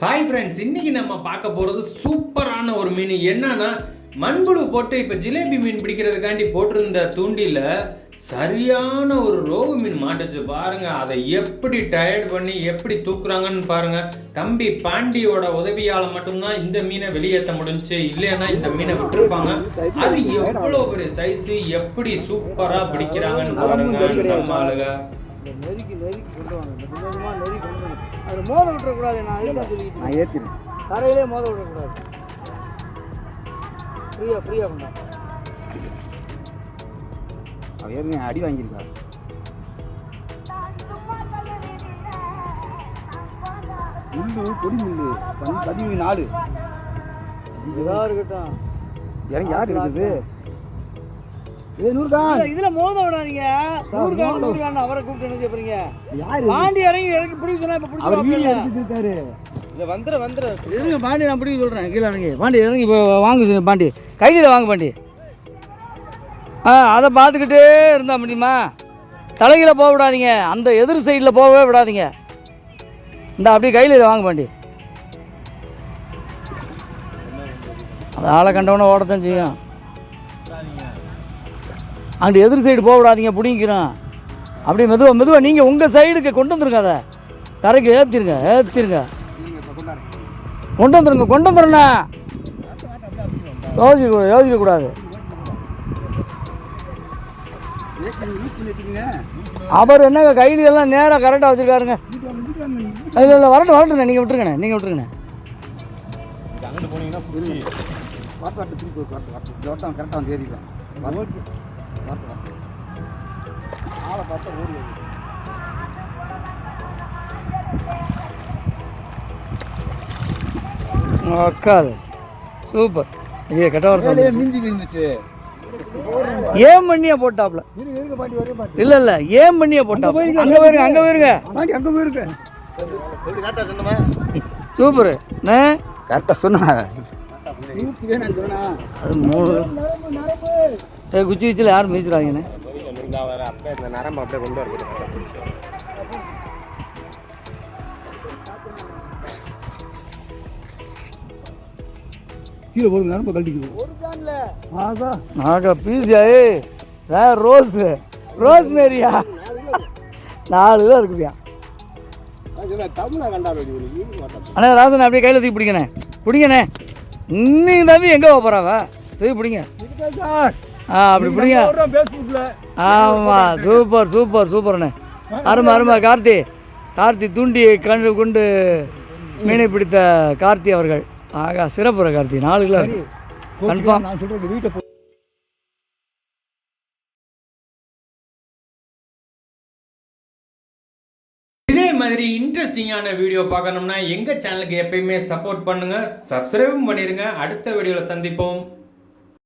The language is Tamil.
ஹாய் ஃப்ரெண்ட்ஸ் இன்னைக்கு நம்ம பார்க்க போகிறது சூப்பரான ஒரு மீன் என்னன்னா மண்புழு போட்டு இப்போ ஜிலேபி மீன் பிடிக்கிறதுக்காண்டி போட்டிருந்த தூண்டில சரியான ஒரு ரோகு மீன் மாட்டுச்சு. பாருங்க அதை எப்படி டயர்ட் பண்ணி எப்படி தூக்குறாங்கன்னு பாருங்க. தம்பி பாண்டியோட உதவியால மட்டும்தான் இந்த மீனை வெளியேற்ற முடிஞ்சுச்சு இல்லைன்னா இந்த மீனை விட்டுருப்பாங்க. அது எவ்வளோ பெரிய சைஸ் எப்படி சூப்பரா பிடிக்கிறாங்கன்னு பாருங்க நம்ம ஆளுங்க நெருக்கி நெருக்கி கொண்டு வாங்க. நெருக்கி கொண்டு வாங்க. அதில் மோத விட்டுறக்கூடாது நான் சொல்லிக்கிட்டு நான் ஏற்றிடுறேன் தரையிலே மோத விடக்கூடாது. ஃப்ரீயாக ஃப்ரீயாக பண்ணா அவன் ஏற்கனவே அடி வாங்கியிருக்கா. முள்ளு பொடி முள்ளு பதி- பதிவு நாலு. இதாக இருக்கட்டும். இறங்கி யார் இருக்குது? ஏ நூறுகான் இதுல மோத விடாதீங்க. நூறுகான் நூறுகான் அவரை கூப்பிட்டு என்ன செய்ய போறீங்க? யாரு? பாண்டி இறங்கி இறங்கி பிடிக்க சொன்னா இப்போ அவர் வீடியோ பிடிச்சி இருங்க பாண்டி நான் பிடிக்க சொல்கிறேன் கீழே இறங்கி. பாண்டி இறங்கி இப்போ வாங்க பாண்டி. கையில் வாங்க பாண்டி. ஆ அதை பார்த்துக்கிட்டே இருந்தா முடியுமா? தலைகீழ போக விடாதீங்க. அந்த எதிர் சைடில் போகவே விடாதீங்க. இந்த அப்படியே கையில் வாங்க பாண்டி. அது ஆளை கண்டவனே ஓடத்தான் செய்யும். அங்கே எதிர் சைடு போக விடாதீங்க பிடிங்கிறோம் அப்படியே மெதுவாக மெதுவாக நீங்கள் உங்கள் சைடுக்கு கொண்டு வந்துருங்க அதை. கரைக்கு ஏற்றிருங்க ஏற்றிருங்க கொண்டு வந்துருங்க கொண்டு வந்துருண்ணா. யோசிக்க யோசிக்கக்கூடாது யோசிக்க கூடாது. அவர் என்னங்க கையில் எல்லாம் நேராக கரெக்டாக வச்சுருக்காருங்க. இல்லை இல்லை வரட்டும் வரட்டுண்ணே நீங்கள் விட்டுருங்கண்ணே நீங்கள் விட்டுருங்கண்ணே. போனீங்கன்னா கரெக்டாக வந்து ஏறிக்கலாம் ஆளை பார்த்தா ஓடி அக்காது சூப்பர். ஐயா கெட்ட வரட்டும் மிஞ்சி இருந்துச்சு ஏன் பண்ணியா போட்டாப்ல பாட்டி வரே பாட்டி. இல்லை இல்லை ஏன் பண்ணியா போட்டாப்ல அங்கே போயிருங்க அங்கே போயிருங்க. பாட்டி அங்கே போயிருங்க. சூப்பரு. அண்ணே கரெக்டாக சொன்னா. அது மூணு. குச்சி குச்சியில் யாரும் மீச்சுறாங்கண்ணே கீழே நரம்பு கழட்டிக்குது அதான் ஆகா. பீஸா ஏய் வேற ரோஸ். ரோஸ் மேரியா நாலு பேர் இருக்குதியா அண்ணே ராசன் அப்படியே கையில் தூக்கி பிடிங்கண்ணே. பிடிங்கண்ணே. இன்னைக்கு தம்பி எங்கே போகிறாவ தூக்கி பிடிங்க. ஆ அப்படி பிடிங்க. ஆமாம் சூப்பர் சூப்பர் சூப்பர்ண்ணே. அருமை அருமை கார்த்தி. கார்த்தி தூண்டி கண்டு கொண்டு மீனை பிடித்த கார்த்தி அவர்கள். ஆகா சிறப்புற கார்த்தி நாலு கிலோ. கன்ஃபார்ம் நான் சொல்கிறது வீட்டை போ இதே மாதிரி இன்ட்ரெஸ்டிங்கான வீடியோ பார்க்கணும்னா எங்கள் சேனலுக்கு எப்பயுமே சப்போர்ட் பண்ணுங்கள் சப்ஸ்கிரைபும் பண்ணிடுங்க அடுத்த வீடியோவில் சந்திப்போம்.